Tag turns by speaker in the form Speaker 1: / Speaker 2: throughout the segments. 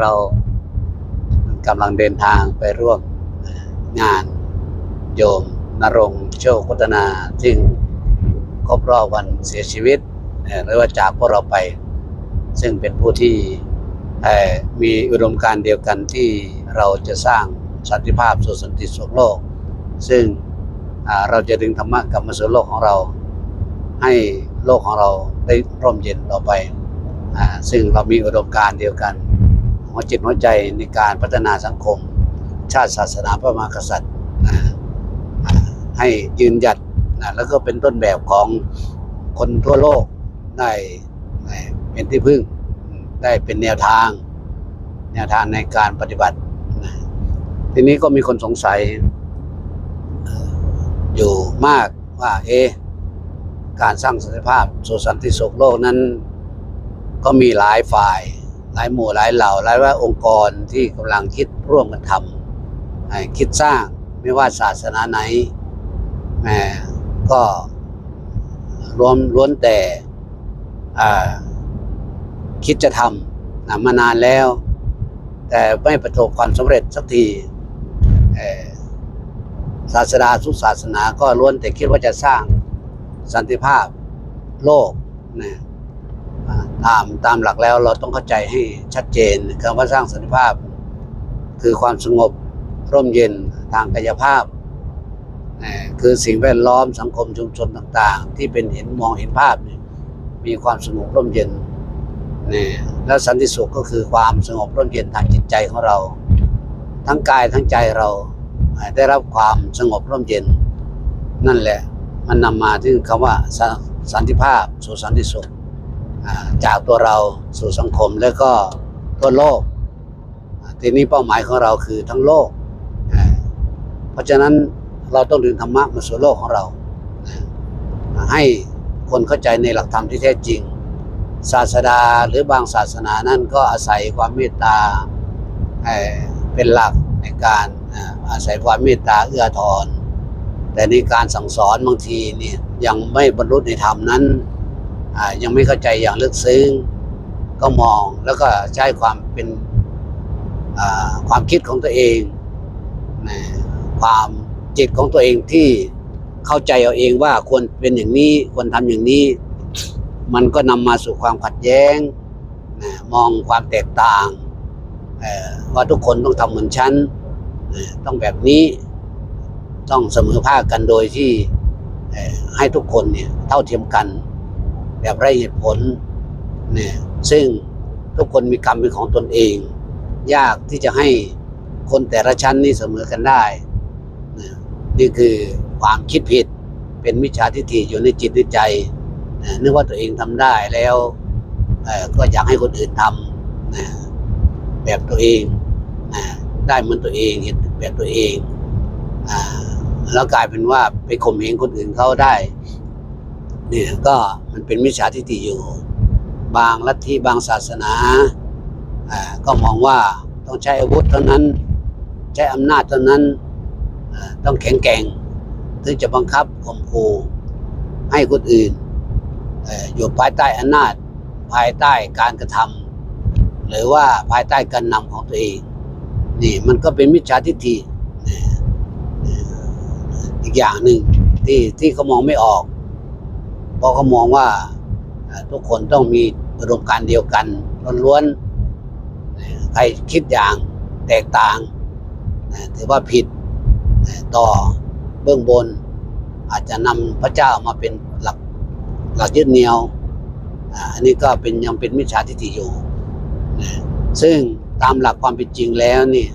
Speaker 1: เรากำลังเดินทางไปร่วมงานโยมนรงโชคพัฒนา ซึ่งครบรอบวันเสียชีวิตหรือว่าจากพวกเราไป ซึ่งเป็นผู้ที่มีอุดมการเดียวกันที่เราจะสร้างสันติภาพสู่สันติสุขโลก ซึ่งเราจะดึงธรรมะกลับมาสู่โลกของเรา ให้โลกของเราได้ร่มเย็นต่อไปอซึ่งเรามีอุดมการเดียวกัน หัวจิตหัวใจในการพัฒนาสังคม ชาติศาสนาพระมหากษัตริย์ ให้ยืนหยัดนะแล้วก็เป็นต้นแบบของคนทั่วโลกได้เป็นที่พึ่งได้เป็นแนวทาง แนวทางในการปฏิบัติ ทีนี้ก็มีคนสงสัย อยู่มากว่าเอ การสร้างสันติภาพสู่สันติสุขโลกนั้น ก็มีหลายฝ่าย หลายหมู่หลายเหล่าหลายว่าองค์กรที่กำลังคิดร่วมกันทำคิดสร้างไม่ว่าศาสนาไหนแหมก็รวมล้วนแต่คิดจะทำนะมานานแล้ว แต่ไม่ประสบความสำเร็จสักทีศาสดาทุกศาสนาก็ล้วนแต่คิดว่าจะสร้างสันติภาพโลกนะ ตามตามหลักแล้วเราต้องเข้าใจให้ชัดเจนคำว่าสร้างสันติภาพ คือความสงบร่มเย็นทางกายภาพ คือสิ่งแวดล้อมสังคมชุมชนต่าง ๆ ที่เป็นเห็นมองเห็นภาพเนี่ยมีความสงบร่มเย็นนี่แล้วสันติสุขก็คือความสงบร่มเย็นทางจิตใจของเรา ทั้งกายทั้งใจเราได้รับความสงบร่มเย็น นั่นแหละมันนำมาถึงคำว่าสสันติภาพสู่สันติสุข จากตัวเราสู่สังคมแล้วก็ทั่วโลก ทีนี้เป้าหมายของเราคือทั้งโลก เพราะฉะนั้นเราต้องดึงธรรมะมาสู่โลกของเรา ให้คนเข้าใจในหลักธรรมที่แท้จริง ศาสดาหรือบางศาสนานั้นก็อาศัยความเมตตาเป็นหลักในการอาศัยความเมตตาเอื้อทอนแต่ในการสั่งสอนบางทีเนี่ยยังไม่บรรลุในธรรมนั้น ยังไม่เข้าใจอย่างลึกซึ้งก็มองแล้วก็ใช้ความเป็นความคิดของตัวเองนะความจิตของตัวเองที่เข้าใจเอาเองว่าควรเป็นอย่างนี้ควรทำอย่างนี้ มันก็นำมาสู่ความขัดแย้งนะมองความแตกต่างว่าทุกคนต้องทำเหมือนฉันต้องแบบนี้ต้องเสมอภาคกันโดยที่ให้ทุกคนเนี่ยเท่าเทียมกัน แบบไร้เหตุผลเนี่ยซึ่งทุกคนมีกรรมเป็นของตนเอง ยากที่จะให้คนแต่ละชั้นนี่เสมอกันได้น,นี่คือความคิดผิดเป็นมิจฉาทิฏฐิอยู่ในจิตในใจน,นึกว่าตัวเองทำได้แล้วก็อยากให้คนอื่นทำนแบบตัวเองได้เหมือนตัวเองเห็นแบบตัวเองแล้วกลายเป็นว่าไปข่มเหงคนอื่นเขาได้ เนี่ยก็มันเป็นมิจฉาทิฏฐิอยู่ บางลัทธิบางศาสนาอ่าก็มองว่าต้องใช้อาวุธเท่านั้น ใช้อำนาจเท่านั้นต้องแข็งแกร่งถึงจะบังคับข่มขู่ให้คนอื่นออยู่ภายใต้อำนาจ ภายใต้การกระทำหรือว่าภายใต้การนำของตัวเอง นี่มันก็เป็นมิจฉาทิฏฐิอีกอย่างหนึ่งที่ที่เขามองไม่ออก เพราะเขามองว่าทุกคนต้องมีอุดมการณ์เดียวกันล้วนๆใครคิดอย่างแตกต่างถือว่าผิดต่อเบื้องบน อาจจะนำพระเจ้ามาเป็นหลักหลักยึดเหนี่ยวอันนี้ก็เป็นยังเป็นมิจฉาทิฏฐิอยู่ ซึ่งตามหลักความเป็นจริงแล้วนี่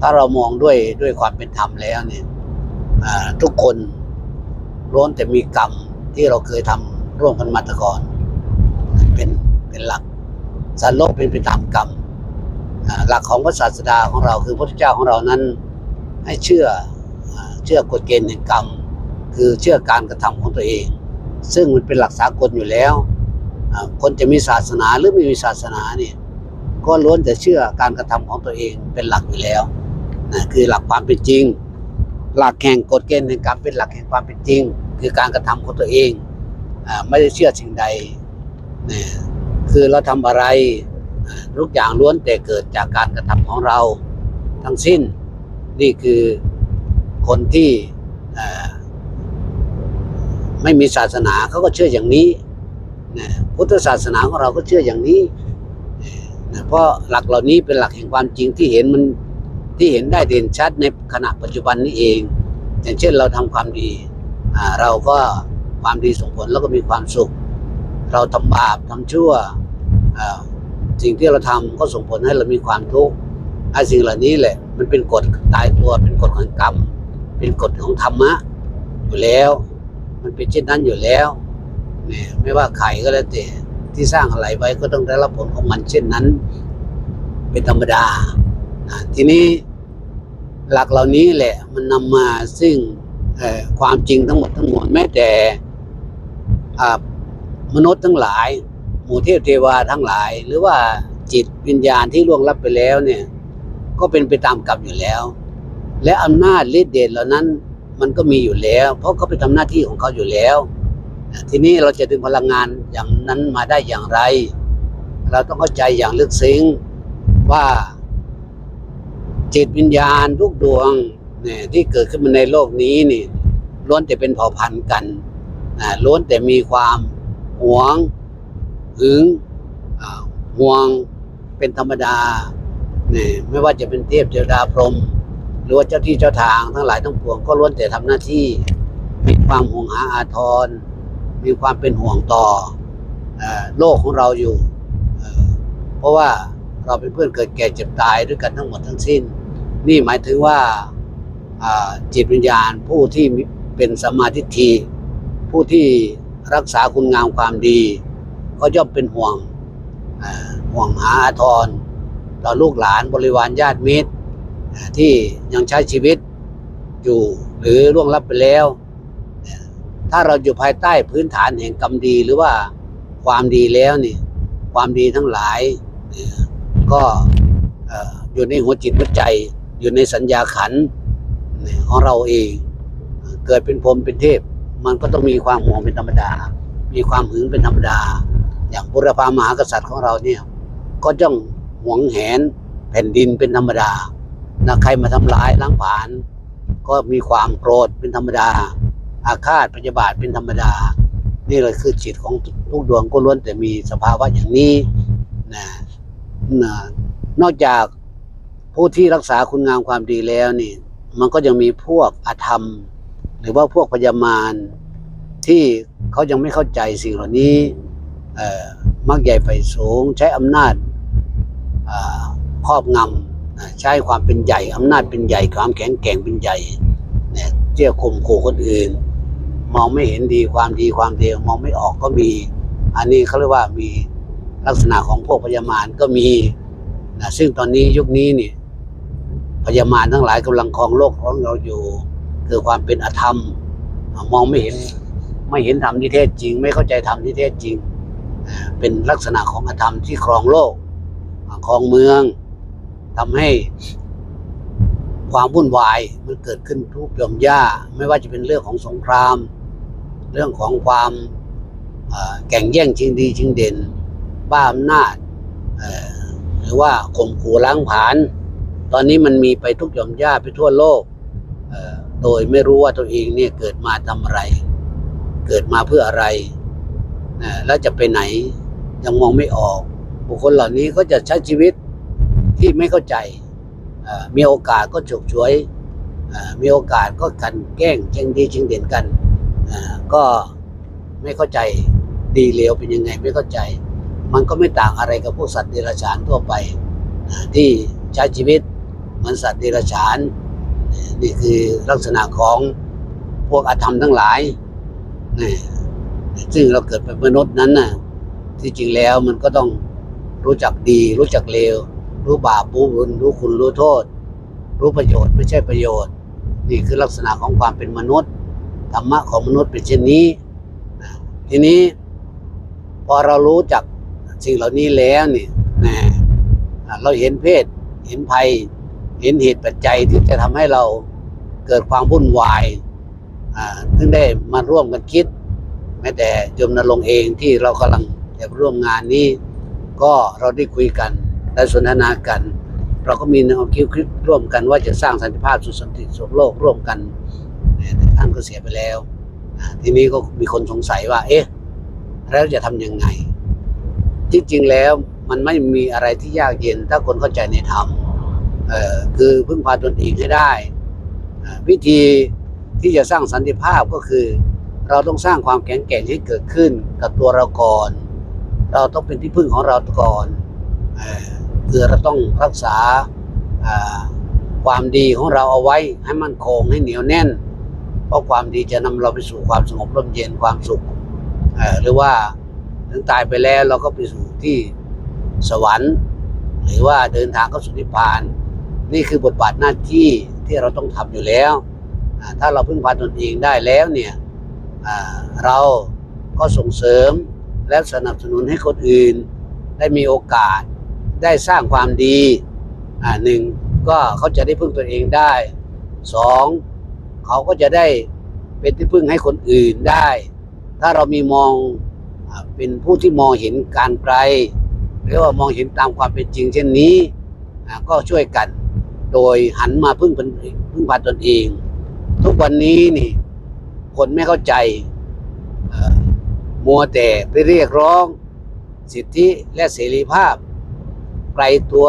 Speaker 1: ถ้าเรามองด้วยด้วยความเป็นธรรมแล้วเนี่ยทุกคนล้วนแต่มีกรรม ที่เราเคยทำร่วมกันมาแต่ก่อน เป็นเป็นหลักสัตว์โลกเป็นไปตามกรรมหลักของพระศาสดาของเราคือพระพุทธเจ้าของเรานั้นให้เชื่อเชื่อกฎเกณฑ์แห่งกรรม คือเชื่อการกระทำของตัวเอง ซึ่งมันเป็นหลักสากลอยู่แล้วคนจะมีศาสนาหรือไม่มีศาสนาเนี่ยก็ล้วนแต่เชื่อการกระทำของตัวเองเป็นหลักอยู่แล้วนะคือหลักความเป็นจริง หลักแห่งกฎเกณฑ์แห่งกรรมเป็นหลักแห่งความเป็นจริง คือการกระทำของตัวเองอไม่ได้เชื่อสิ่งใดนะคือเราทำอะไรทุกอย่างล้วนแต่เกิดจากการกระทำของเรา ทั้งสิ้นนี่คือคนที่ไม่มีศาสนาเขาก็เชื่ออย่างนี้นะพุทธศาสนาของเราก็เชื่ออย่างนี้นะเพราะหลักเหล่านี้เป็นหลักแห่งความจริงที่เห็นมันที่เห็นได้เด่นชัดในขณะปัจจุบันนี้เอง อย่างเช่นเราทำความดี เราก็ความดีส่งผลแล้วก็มีความสุข เราทำบาปทำชั่วสิ่งที่เราทำก็ส่งผลให้เรามีความทุกข์ไอ้สิ่งเหล่านี้แหละ มันเป็นกฎตายตัวเป็นกฎของกรรม เป็นกฎของธรรมะอยู่แล้ว มันเป็นเช่นนั้นอยู่แล้วเนี่ยไม่ว่าใครก็แล้วแต่ที่สร้างอะไรไว้ก็ต้องได้รับผลของมันเช่นนั้น เป็นธรรมดาทีนี้หลักเหล่านี้แหละมันนำมาซึ่ง ความจริงทั้งหมดทั้งมวลแม้แต่มนุษย์ทั้งหลาย หมู่เทพเทวาทั้งหลาย หรือว่าจิตวิญญาณที่ล่วงลับไปแล้วเนี่ย ก็เป็นไปตามกรรมอยู่แล้ว และอำนาจฤทธิ์เดชเหล่านั้นมันก็มีอยู่แล้ว เพราะเขาไปทำหน้าที่ของเขาอยู่แล้ว ทีนี้เราจะดึงพลังงานอย่างนั้นมาได้อย่างไร เราต้องเข้าใจอย่างลึกซึ้งว่าจิตวิญญาณทุกดวง เนี่ยที่เกิดขึ้นมาในโลกนี้นี่ล้วนแต่เป็นเผ่าพันธุ์กันอ่าล้วนแต่มีความหวงหึงห่วงเป็นธรรมดาเนี่ยไม่ว่าจะเป็นเทพเทวดาพรหมหรือว่าเจ้าที่เจ้าทางทั้งหลายทั้งปวงก็ล้วนแต่ทำหน้าที่ มีความห่วงหาอาทร มีความเป็นห่วงต่อโลกของเราอยู่ เพราะว่าเราเป็นเพื่อนเกิดแก่เจ็บตายด้วยกันทั้งหมดทั้งสิ้น นี่หมายถึงว่า จิตวิญญาณผู้ที่เป็นสมาทิฏฐิผู้ที่รักษาคุณงามความดี ก็ย่อมเป็นห่วงห่วงหาอาทร ต่อลูกหลานบริวารญาติมิตร ที่ยังใช้ชีวิตอยู่หรือล่วงลับไปแล้ว ถ้าเราอยู่ภายใต้พื้นฐานแห่งกรรมดีหรือว่าความดีแล้วนี่ความดีทั้งหลาย ก็อยู่ในหัวจิตหัวใจ อยู่ในสัญญาขันธ์ ของเราเอง เกิดเป็นพรหมเป็นเทพ มันก็ต้องมีความหวงเป็นธรรมดา มีความหึงเป็นธรรมดา อย่างบุรพามหากษัตริย์ของเราเนี่ย ก็ต้องหวงแหนแผ่นดินเป็นธรรมดานะใครมาทำลายล้างผลาญก็มีความโกรธเป็นธรรมดา อาฆาตพยาบาทเป็นธรรมดา นี่เลยคือจิตของทุกดวงก็ล้วนแต่มีสภาวะอย่างนี้นะนะนอกจากผู้ที่รักษาคุณงามความดีแล้วนี่ มันก็ยังมีพวกอาธรรม หรือว่าพวกพยามารที่เขายังไม่เข้าใจสิ่งเหล่านี้มักใหญ่ไฟสูง ใช้อำนาจครอบงำใช้ความเป็นใหญ่อำนาจเป็นใหญ่ความแข็งแกร่งเป็นใหญ่เนี่ยเที่ยวข่มขู่คนอื่น มองไม่เห็นดีความดีความเดียวมองไม่ออกก็มี อันนี้เขาเรียกว่ามีลักษณะของพวกพยามารก็มีนะซึ่งตอนนี้ยุคนี้นี่ พยามารทั้งหลายกำลังครองโลกของเราอยู่คือความเป็นอธรรม มองไม่เห็น ไม่เห็นธรรมที่แท้จริง ไม่เข้าใจธรรมที่แท้จริง เป็นลักษณะของอธรรมที่ครองโลกครองเมืองทำให้ความวุ่นวายมันเกิดขึ้นทุกย่อมย่า ไม่ว่าจะเป็นเรื่องของสงคราม เรื่องของความแข่งแย่งชิงดีชิงเด่น บ้าอำนาจหรือว่าข่มขู่ล้างผลาญ ตอนนี้มันมีไปทุกหย่อมย่าไปทั่วโลก โดยไม่รู้ว่าตัวเองเนี่ยเกิดมาทำอะไร เกิดมาเพื่ออะไร แล้วจะไปไหนยังมองไม่ออก บุคคลเหล่านี้ก็จะใช้ชีวิตที่ไม่เข้าใจ มีโอกาสก็ฉกฉวย มีโอกาสก็กันแกล้งเชิงดีเชิงเด่นกัน ก็ไม่เข้าใจดีเลวเป็นยังไงไม่เข้าใจ มันก็ไม่ต่างอะไรกับพวกสัตว์เดรัจฉานทั่วไปที่ใช้ชีวิต เหมือนสัตว์เดรัจฉาน นี่คือลักษณะของพวกอาธรรมทั้งหลายนี่ซึ่งเราเกิดเป็นมนุษย์นั้นน่ะ ที่จริงแล้วมันก็ต้องรู้จักดี รู้จักเลว รู้บาปรู้บุญรู้คุณรู้โทษ รู้ประโยชน์ไม่ใช่ประโยชน์ นี่คือลักษณะของความเป็นมนุษย์ธรรมะของมนุษย์เป็นเช่นนี้ทีนี้ พอเรารู้จักสิ่งเหล่านี้แล้วนี่นะเราเห็นเพศ เห็นภัย เห็นเหตุปัจจัยที่จะทำให้เราเกิดความวุ่นวายอ่าถึงได้มาร่วมกันคิด แม้แต่โยมนรงเองที่เรากำลังจะร่วมงานนี้ ก็เราได้คุยกันได้สนทนากัน เราก็มีแนวคิดคิดร่วมกันว่าจะสร้างสันติภาพสุสันติสุขโลกร่วมกันแต่ท่านก็เสียไปแล้วทีนี้ก็มีคนสงสัยว่า เอ๊ะ แล้วจะทำยังไง ที่จริงแล้วมันไม่มีอะไรที่ยากเย็น ถ้าคนเข้าใจในธรรม เออคือพึ่งพาตนเองให้ได้ วิธีที่จะสร้างสันติภาพก็คือ เราต้องสร้างความแข็งแกร่งให้เกิดขึ้นกับตัวเราก่อน เราต้องเป็นที่พึ่งของเราก่อนคือเราต้องรักษาความดีของเราเอาไว้ให้มั่นคงให้เหนียวแน่น เพราะความดีจะนำเราไปสู่ความสงบร่มเย็นความสุขหรือว่าถึงตายไปแล้วเราก็ไปสู่ที่สวรรค์ หรือว่าเดินทางเข้าสู่นิพพาน นี่คือบทบาทหน้าที่ที่เราต้องทำอยู่แล้ว ถ้าเราพึ่งพาตนเองได้แล้วเนี่ยเราก็ส่งเสริมและสนับสนุนให้คนอื่น ได้มีโอกาสได้สร้างความดีหนึ่งก็เขาจะได้พึ่งตัวเองได้สองเขาก็จะได้เป็นที่พึ่งให้คนอื่นได้ ถ้าเรามีมองอเป็นผู้ที่มองเห็นการไกล หรือว่ามองเห็นตามความเป็นจริงเช่นนี้ก็ช่วยกัน โดยหันมาพึ่งตนพึ่งพาตนเอง ทุกวันนี้นี่ คนไม่เข้าใจมัวแต่ไปเรียกร้อง สิทธิและเสรีภาพ ไกลตัว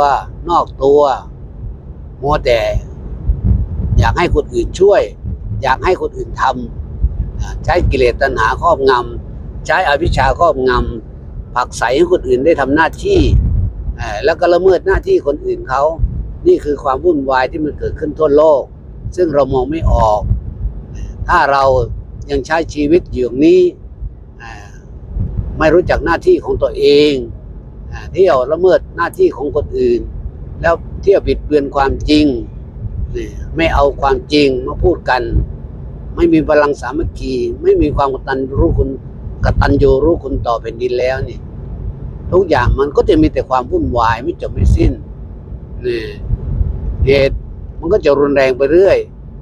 Speaker 1: นอกตัว มัวแต่ อยากให้คนอื่นช่วย อยากให้คนอื่นทำใช้กิเลสตัณหาครอบงำใช้อวิชชาครอบงำผลักใสให้คนอื่นได้ทำหน้าที่แล้วก็ละเมิดหน้าที่คนอื่นเขา นี่คือความวุ่นวายที่มันเกิดขึ้นทั่วโลก ซึ่งเรามองไม่ออก ถ้าเรายังใช้ชีวิตอยู่ยนี้ ไม่รู้จักหน้าที่ของตัวเองเที่ยวละเมิดหน้าที่ของคนอื่น แล้วเที่ยวบิดเบือนความจริง ไม่เอาความจริงมาพูดกัน ไม่มีพลังสามัคคี ไม่มีความกตัญรู้คุณกตัญญูรู้คุณต่อแผ่นดินแล้วนี่ทุกอย่างมันก็จะมีแต่ความวุ่นวายไม่จบไม่สิ้นนี่ เหตุมันก็จะรุนแรงไปเรื่อย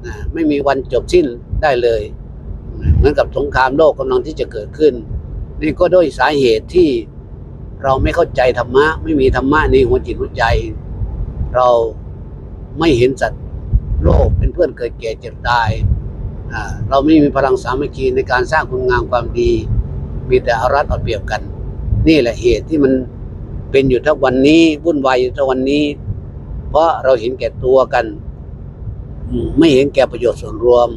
Speaker 1: นะไม่มีวันจบสิ้นได้เลย เหมือนกับสงครามโลกกำลังที่จะเกิดขึ้น นี่ก็ด้วยสาเหตุที่เราไม่เข้าใจธรรมะ ไม่มีธรรมะในหัวจิตหัวใจ เราไม่เห็นสัตว์โลกเป็นเพื่อนเกิดแก่เจ็บตาย เราไม่มีพลังสามัคคีในการสร้างคุณงามความดี มีแต่อารัดเอาเปรียบกัน นี่แหละเหตุที่มันเป็นอยู่ทุกวันนี้วุ่นวายอยู่ทุกวันนี้ เพราะเราเห็นแก่ตัวกันอืมไม่เห็นแก่ประโยชน์ส่วนรวม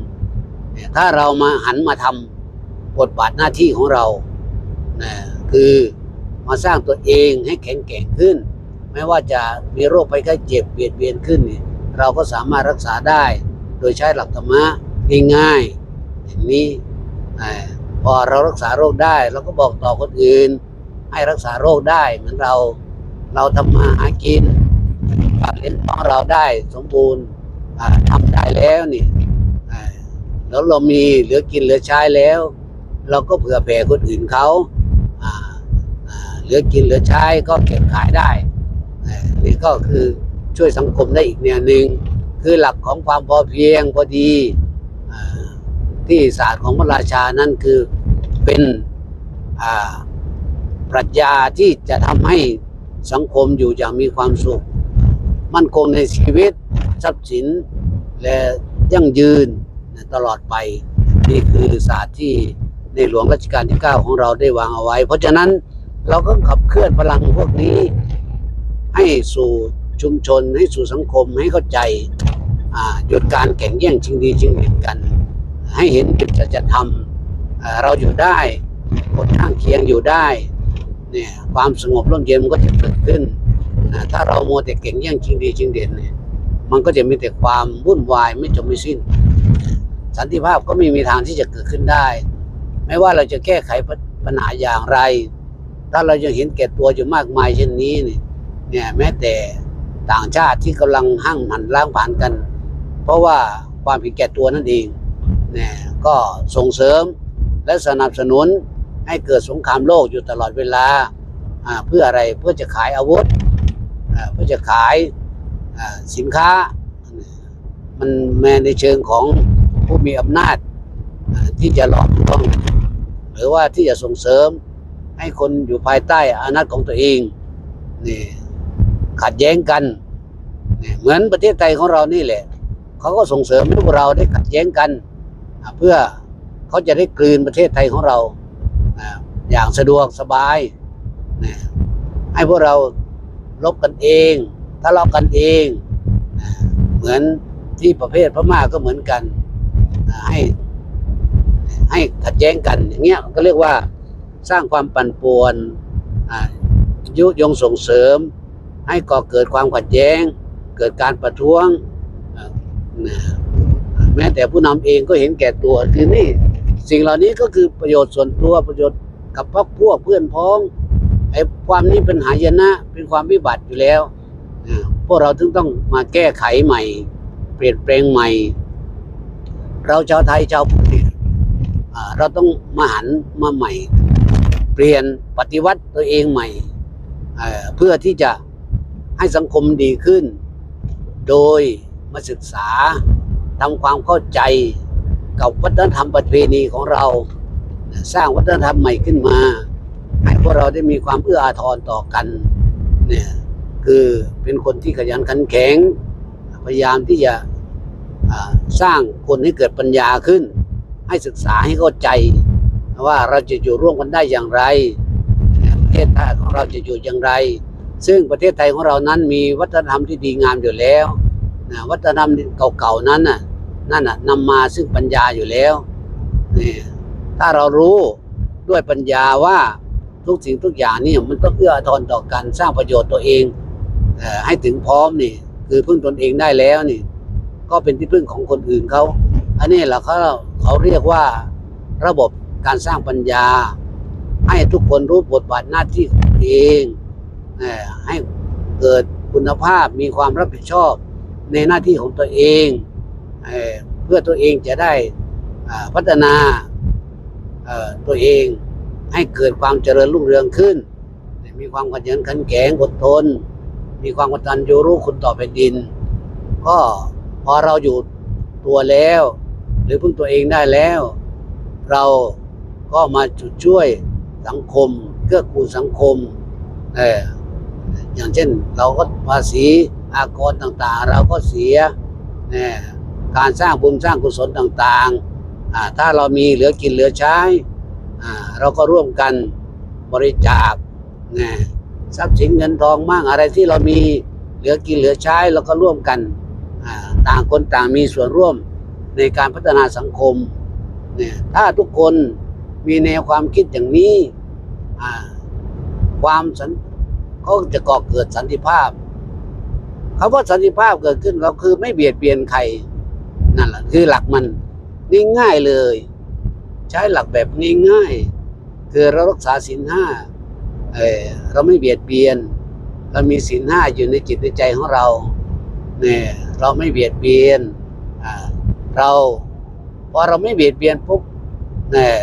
Speaker 1: เนี่ยถ้าเรามาหันมาทำบทบาทหน้าที่ของเรานะคือมาสร้างตัวเองให้แข็งแกร่งขึ้น ไม่ว่าจะมีโรคภัยไข้เจ็บเบียดเบียนขึ้นเนี่ยเราก็สามารถรักษาได้ โดยใช้หลักธรรมะง่ายๆอย่างนี้อ่าพอเรารักษาโรคได้เราก็บอกต่อคนอื่น ให้รักษาโรคได้เหมือนเราเราทำมาหากิน ปากเลี้ยงท้องเราได้สมบูรณ์ทำได้แล้วนี่แล้วเรามีเหลือกินเหลือใช้แล้ว เราก็เผื่อแผ่คนอื่นเขาเหลือกินเหลือใช้ก็เก็บขายได้นี่ก็คือช่วยสังคมได้อีกแนวหนึ่งคือหลักของความพอเพียงพอดีอที่ศาสตร์ของพระราชานั่นคือเป็นปรัชญาที่จะทำให้สังคมอยู่อย่างมีความสุข มั่นคงในชีวิตทรัพย์สิน และยั่งยืนตลอดไป นี่คือศาสตร์ที่ในหลวงรัชกาลที่ 9 ของเราได้วางเอาไว้ เพราะฉะนั้นเราก็ขับเคลื่อนพลังพวกนี้ ให้สู่ชุมชนให้สู่สังคมให้เข้าใจหยุดการแข่งแย่งชิงดีชิงเด่นกัน ให้เห็นจุดจะทำเราอยู่ได้คนข้างเคียงอยู่ได้เนี่ยความสงบร่มเย็นมันก็จะเกิดขึ้น ถ้าเราโมวแต่เก่งแย่งชิงดีชิงเด่นเนี่ยมันก็จะมีแต่ความวุ่นวายไม่จบไม่สิ้น สันติภาพก็ไม่มีทางที่จะเกิดขึ้นได้ ไม่ว่าเราจะแก้ไขปัญหาอย่างไร ถ้าเรายังเห็นแก่ตัวอยู่มากมายเช่นนี้เนี่ยแม้แต่ต่างชาติที่กำลังหั่งหันล้างผ่านกัน เพราะว่าความผิดแก่ตัวนั่นเองเนี่ยก็ส่งเสริมและสนับสนุนให้เกิดสงครามโลกอยู่ตลอดเวลาเพื่ออะไรเพื่อจะขายอาวุธ เพื่อจะขายสินค้า มันแม้ในเชิงของผู้มีอำนาจที่จะหลอกลวงหรือว่าที่จะส่งเสริมให้คนอยู่ภายใต้อำนาจของตัวเองนี่ขัดแย้งกันเหมือนประเทศไทยของเรานี่แหละเขาก็ส่งเสริมให้พวกเราได้ขัดแย้งกัน เพื่อเขาจะได้กลืนประเทศไทยของเราอย่างสะดวกสบายให้พวกเรา ลบกันเองทะเลาะกันเอง เหมือนที่ประเภทพม่าก็เหมือนกัน ให้ให้ขัดแย้งกันอย่างเงี้ยก็เรียกว่าสร้างความปั่นป่วนยุยงส่งเสริม ให้ก่อเกิดความขัดแย้ง เกิดการประท้วง แม้แต่ผู้นำเองก็เห็นแก่ตัวคือนี่ สิ่งเหล่านี้ก็คือประโยชน์ส่วนตัวประโยชน์กับพรรคพวกเพื่อนพ้อง ไอ้ความนี้เป็นหายนะเป็นความวิบัติอยู่แล้วพวกเราถึงต้องมาแก้ไขใหม่ เปลี่ยนแปลงใหม่ เราชาวไทยชาวพุทธเราต้องมาหันมาใหม่ เปลี่ยนปฏิวัติตัวเองใหม่เอ่อเพื่อที่จะให้สังคมดีขึ้น โดยมาศึกษาทำความเข้าใจกับวัฒนธรรมประเพณีของเรา สร้างวัฒนธรรมใหม่ขึ้นมา ให้พวกเราได้มีความเอื้ออาทรต่อกันเนี่ยคือเป็นคนที่ขยันขันแข็ง พยายามที่จะสร้างคนให้เกิดปัญญาขึ้น ให้ศึกษาให้เข้าใจ ว่าเราจะอยู่ร่วมกันได้อย่างไร ประเทศไทยของเราจะอยู่อย่างไร ซึ่งประเทศไทยของเรานั้นมีวัฒนธรรมที่ดีงามอยู่แล้วนะวัฒนธรรมเก่าๆนั้นน่ะนั่นน่ะนำมาซึ่งปัญญาอยู่แล้วนี่ถ้าเรารู้ด้วยปัญญาว่า ทุกสิ่งทุกอย่างนี่มันต้องเอื้ออาทรต่อกันสร้างประโยชน์ตัวเองอให้ถึงพร้อมนี่ คือพึ่งตนเองได้แล้วนี่ ก็เป็นที่พึ่งของคนอื่นเขาอันนี้แหละเขาเขาเรียกว่าระบบการสร้างปัญญา ให้ทุกคนรู้บทบาทหน้าที่ของตัวเองให้เกิดคุณภาพมีความรับผิดชอบในหน้าที่ของตัวเองเอเพื่อตัวเองจะได้พัฒนาตัวเอง ให้เกิดความเจริญรุ่งเรืองขึ้น มีความขยันขันแข็งอดทน มีความกตัญญูรู้คุณต่อแผ่นดิน ก็พอเราอยู่ตัวแล้ว หรือพึ่งตัวเองได้แล้ว เราก็มาจุดช่วยสังคมเกื้อกูลสังคมเอออย่างเช่นเราก็ภาษีอากรต่างๆ เราก็เสียเออการสร้างบุญสร้างกุศลต่างๆ ถ้าเรามีเหลือกินเหลือใช้ เราก็ร่วมกันบริจาคนะทรัพย์สินเงินทองมั่งอะไรที่เรามีเหลือกินเหลือใช้เราก็ร่วมกันต่างคนต่างมีส่วนร่วมในการพัฒนาสังคมเนี่ยถ้าทุกคนมีแนวความคิดอย่างนี้ความสันก็จะก่อเกิดสันติภาพคำว่าสันติภาพเกิดขึ้นเราคือไม่เบียดเบียนใครนั่นแหละคือหลักมันง่ายๆเลย ช้หลักแบบง่ายๆคือเรารักษาศีลห้าเออเราไม่เบียดเบียน เรามีศีลห้าอยู่ในจิตในใจของเราเนี่ยเราไม่เบียดเบียนอ่าเราพอเราไม่เบียดเบียนปุ๊บเนี่ย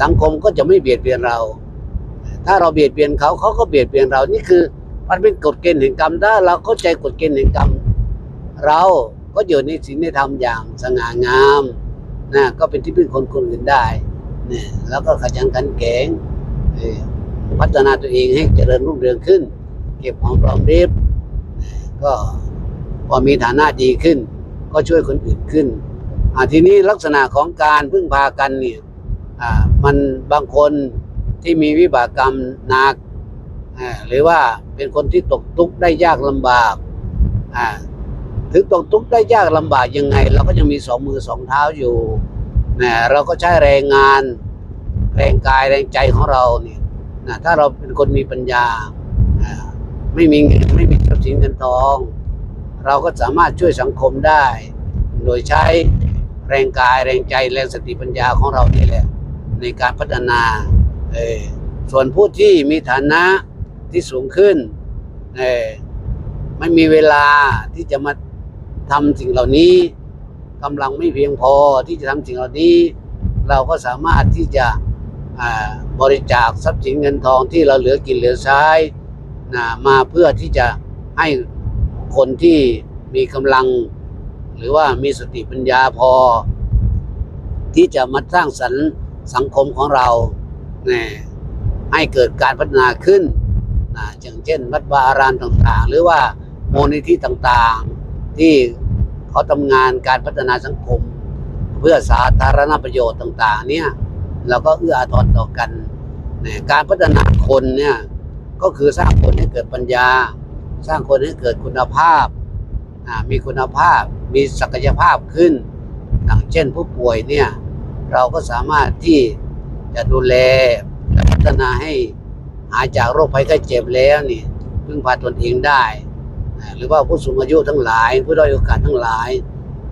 Speaker 1: สังคมก็จะไม่เบียดเบียนเรา ถ้าเราเบียดเบียนเขาเขาก็เบียดเบียนเรานี่คือมันเป็นกฎเกณฑ์แห่งกรรมถ้าเราเข้าใจกฎเกณฑ์แห่งกรรม เราก็อยู่ในศีลในธรรมอย่างสง่างาม นะก็เป็นที่พึ่งคนคนอื่นได้นี่ยแล้วก็ขยันขันแข็งพัฒนาตัวเองให้เจริญรุ่งเรืองขึ้น เก็บหอมรอมริบก็พอมีฐานะดีขึ้น ก็ช่วยคนอื่นขึ้นทีนี้ลักษณะของการพึ่งพากันเนี่ยมันบางคนที่มีวิบากกรรมหนักหรือว่าเป็นคนที่ตกทุกข์ได้ยากลำบาก ถึงตกทุกข์ได้ยากลำบากยังไง เราก็ยังมีสองมือสองเท้าอยู่นะเราก็ใช้แรงงาน แรงกายแรงใจของเราเนี่ยนะถ้าเราเป็นคนมีปัญญาอ่าไม่มีเงินไม่มีทรัพย์สินเงินทอง เราก็สามารถช่วยสังคมได้ โดยใช้แรงกายแรงใจแรงสติปัญญาของเรานี่แหละ ในการพัฒนาเออส่วนผู้ที่มีฐานะที่สูงขึ้นเออไม่มีเวลาที่จะมา ทำสิ่งเหล่านี้กำลังไม่เพียงพอที่จะทำสิ่งเหล่านี้ เราก็สามารถที่จะบริจาคทรัพย์สินเงินทองที่เราเหลือกินเหลือใช้นะมาเพื่อที่จะให้คนที่มีกำลัง หรือว่ามีสติปัญญาพอ ที่จะมาสร้างสรรค์สังคมของเราเนี่ยให้เกิดการพัฒนาขึ้นนะอย่างเช่น วัดวาอารามต่างๆ หรือว่ามูลนิธิต่างๆ ที่เขาทำงานการพัฒนาสังคม เพื่อสาธารณประโยชน์ต่าง ๆ เนี่ยเราก็เอื้ออาทรต่อกันนะการพัฒนาคนเนี่ยก็คือสร้างคนให้เกิดปัญญา สร้างคนให้เกิดคุณภาพ มีคุณภาพมีศักยภาพขึ้น อย่างเช่นผู้ป่วยเนี่ยเราก็สามารถที่จะดูแลและพัฒนาให้หายจากโรคภัยไข้เจ็บแล้วนี่พึ่งพาตนเองได้ หรือว่าผู้สูงอายุทั้งหลาย ผู้ด้อยโอกาสทั้งหลาย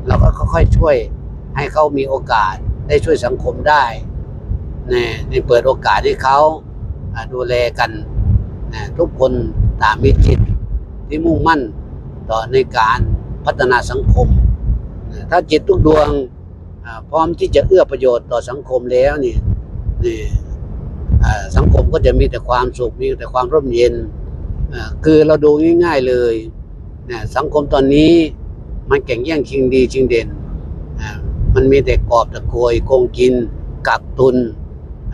Speaker 1: เราก็ค่อยๆช่วยให้เขามีโอกาสได้ช่วยสังคมได้นะในเปิดโอกาสให้เขาดูแลกันนะทุกคนต่างมีจิตที่มุ่งมั่นต่อในการพัฒนาสังคม ถ้าจิตทุกดวงพร้อมที่จะเอื้อประโยชน์ต่อสังคมแล้วนี่นี่สังคมก็จะมีแต่ความสุขมีแต่ความร่มเย็นคือเราดูง่าย ๆเลย นะสังคมตอนนี้มันแข่งแย่งชิงดีชิงเด่นมันมีแต่กอบตะโกยโกงกินกักตุน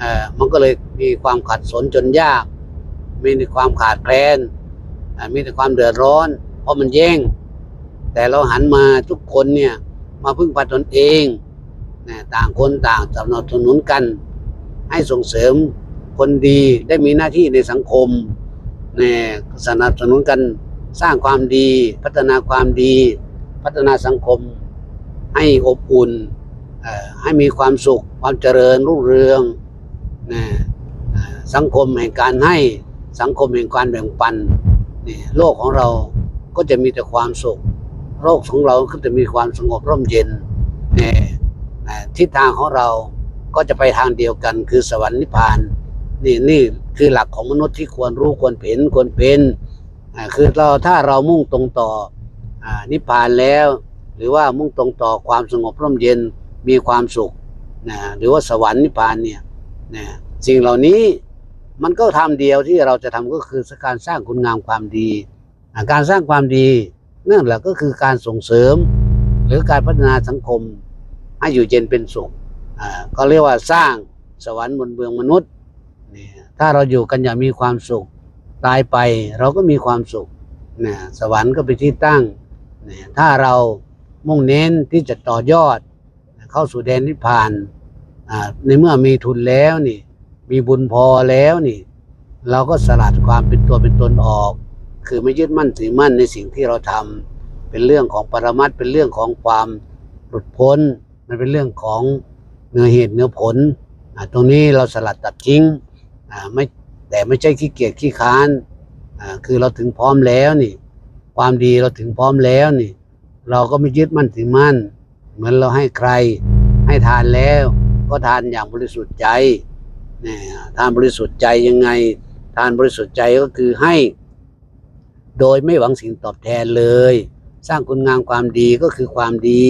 Speaker 1: อ่ามันก็เลยมีความขัดสนจนยาก มีแต่ความขาดแคลนมีแต่ความเดือดร้อน เพราะมันแย่ง แต่เราหันมาทุกคนเนี่ยมาพึ่งพาตนเองนะต่างคนต่างสนับสนุนกัน ให้ส่งเสริมคนดีได้มีหน้าที่ในสังคมนะสนับสนุนกัน สร้างความดี พัฒนาความดี พัฒนาสังคม ให้อบอุ่นให้มีความสุข ความเจริญรุ่งเรืองนะเอ่อสังคมแห่งการให้สังคมแห่งการแบ่งปันนี่โลกของเราก็จะมีแต่ความสุข โลกของเราก็จะมีความสงบร่มเย็นนี่อ่าทิศทางของเราก็จะไปทางเดียวกัน คือสวรรค์นิพพานนี่นี่คือหลักของมนุษย์ที่ควรรู้ควรเห็นควรเป็น คือเราถ้าเรามุ่งตรงต่ออนิพพานแล้ว หรือว่ามุ่งตรงต่อความสงบร่มเย็นมีความสุขนะหรือว่าสวรรค์นิพพานเนี่ยนะสิ่งเหล่านี้มันก็ทำเดียวที่เราจะทำก็คือการสร้างคุณงามความดี การสร้างความดีนั่นแหละก็คือการส่งเสริม หรือการพัฒนาสังคม ให้อยู่เย็นเป็นสุขก็เรียกว่าสร้างสวรรค์บนเบืองมนุษย์ถ้าเราอยู่กันอย่างมีความสุข ตายไปเราก็มีความสุขนะสวรรค์ก็เป็นที่ตั้งนะถ้าเรามุ่งเน้นที่จะต่อยอดเข้าสู่แดนนิพพานอ่าในเมื่อมีทุนแล้วนี่ มีบุญพอแล้วนี่ เราก็สลัดความเป็นตัวเป็นตนออก คือไม่ยึดมั่นถือมั่นในสิ่งที่เราทำเป็นเรื่องของปรมัตเป็นเรื่องของความหลุดพ้น มันเป็นเรื่องของเนื้อเหตุเนื้อผลอ่าตรงนี้เราสลัดตัดทิ้งอ่าไม่ แต่ไม่ใช่ขี้เกียจขี้ค้านคือเราถึงพร้อมแล้วนี่ ความดีเราถึงพร้อมแล้วนี่ เราก็ไม่ยึดมั่นถือมั่น เหมือนเราให้ใคร ให้ทานแล้ว ก็ทานอย่างบริสุทธิ์ใจนี่ทานบริสุทธิ์ใจยังไง ทานบริสุทธิ์ใจก็คือให้ โดยไม่หวังสิ่งตอบแทนเลย สร้างคุณงามความดีก็คือความดี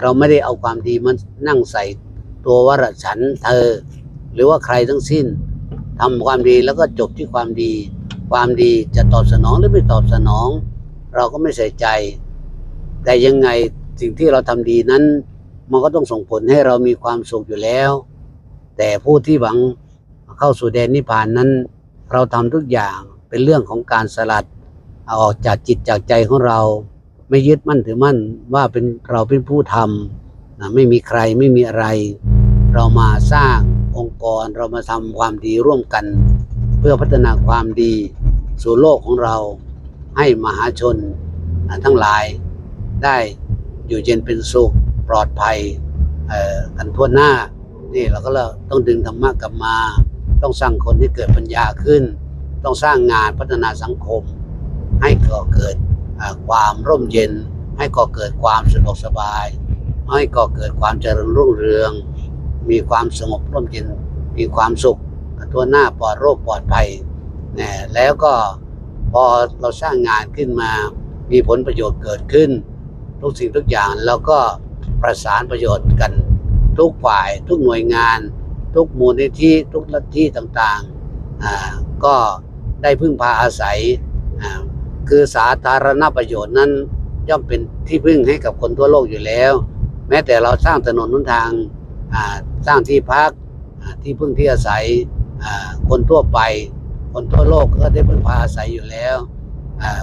Speaker 1: เราไม่ได้เอาความดีมานั่งใส่ตัววรฉันเธอ หรือว่าใครทั้งสิ้น ทำความดีแล้วก็จบที่ความดี ความดีจะตอบสนองหรือไม่ตอบสนอง เราก็ไม่ใส่ใจ แต่ยังไงสิ่งที่เราทำดีนั้น มันก็ต้องส่งผลให้เรามีความสุขอยู่แล้ว แต่ผู้ที่หวังเข้าสู่แดนนิพพานนั้น เราทำทุกอย่างเป็นเรื่องของการสลัดเอาออกจากจิตจากใจของเรา ไม่ยึดมั่นถือมั่นว่าเป็นเราเป็นผู้ทำนะไม่มีใครไม่มีอะไร เรามาสร้างองค์กรเรามาทำความดีร่วมกัน เพื่อพัฒนาความดีสู่โลกของเราให้มหาชนทั้งหลายได้อยู่เย็นเป็นสุขปลอดภัยกันทั่วหน้านี่เราก็เลยต้องดึงธรรมะกลับมา ต้องสร้างคนที่เกิดปัญญาขึ้น ต้องสร้างงานพัฒนาสังคม ให้ก่อเกิดความร่มเย็น ให้ก่อเกิดความสะดวกสบาย ให้ก่อเกิดความเจริญรุ่งเรือง มีความสงบร่มเย็นมีความสุขทั่วหน้าปลอดโรคปลอดภัยนะแล้วก็พอเราสร้างงานขึ้นมา มีผลประโยชน์เกิดขึ้น ทุกสิ่งทุกอย่างแล้วก็ประสานประโยชน์กันทุกฝ่ายทุกหน่วยงาน ทุกมูลนิธิทุกลัทธิต่างๆอ่าก็ได้พึ่งพาอาศัยอ่าคือสาธารณประโยชน์นั้นย่อมเป็นที่พึ่งให้กับคนทั่วโลกอยู่แล้ว แม้แต่เราสร้างถนนหนทางอ่า สร้างที่พักที่พึ่งที่อาศัยคนทั่วไป คนทั่วโลกก็ได้พึ่งพาอาศัยอยู่แล้ว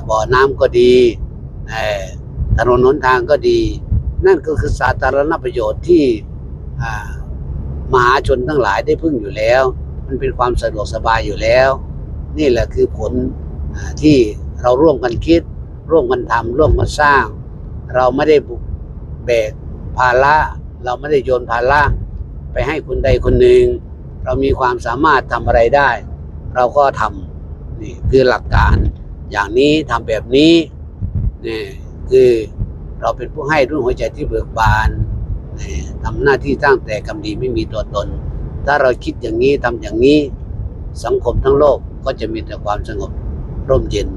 Speaker 1: บ่อน้ำก็ดีถนนหนทางก็ดี นั่นก็คือสาธารณประโยชน์ที่มหาชนทั้งหลายได้พึ่งอยู่แล้ว มันเป็นความสะดวกสบายอยู่แล้ว นี่แหละคือผลอที่เราร่วมกันคิด ร่วมกันทำร่วมกันสร้าง เราไม่ได้บุกแบกภาระ เราไม่ได้โยนภาระ ไปให้คนใดคนหนึ่ง เรามีความสามารถทำอะไรได้ เราก็ทำนี่คือหลักการ อย่างนี้ทำแบบนี้นี่คือเราเป็นผู้ให้ด้วยหัวใจที่เบิกบานนี่ทำหน้าที่สร้งแต่กรรมดีไม่มีตัวตน ถ้าเราคิดอย่างนี้ทำอย่างนี้ สังคมทั้งโลกก็จะมีแต่ความสงบร่มเย็น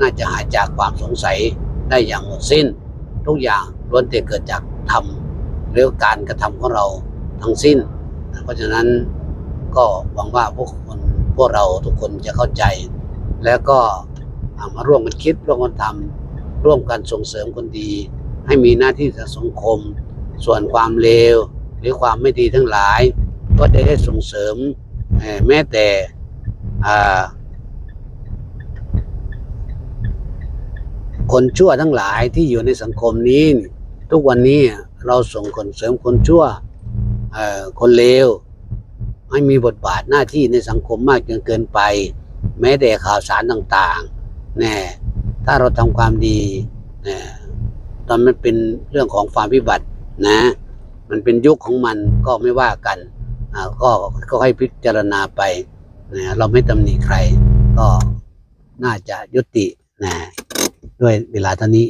Speaker 1: น่าจะหายจากความสงสัยได้อย่างหมดสิ้น ทุกอย่างล้วนแต่เกิดจากธรรม หรือการกระทำของเราทั้งสิ้น เพราะฉะนั้นก็หวังว่าพวกคนพวกเราทุกคนจะเข้าใจ แล้วก็มาร่วมกันคิดร่วมกันทำร่วมกันส่งเสริมคนดี ให้มีหน้าที่ทางสังคม ส่วนความเลวหรือความไม่ดีทั้งหลาย ก็ได้ได้ส่งเสริมแม้แต่คนชั่วทั้งหลายที่อยู่ในสังคมนี้ ทุกวันนี้ เราส่งคนเสริมคนชั่วคนเลวให้มีบทบาทหน้าที่ในสังคมมากจนเกินไป แม้แต่ข่าวสารต่างๆแน่ถ้าเราทำความดีแน่ตอนมันเป็นเรื่องของความพิบัตินะ มันเป็นยุคของมันก็ไม่ว่ากันก็ก็ให้พิจารณาไปนะเราไม่ตำหนิใคร ก็น่าจะยุตินะด้วยเวลาเท่านี้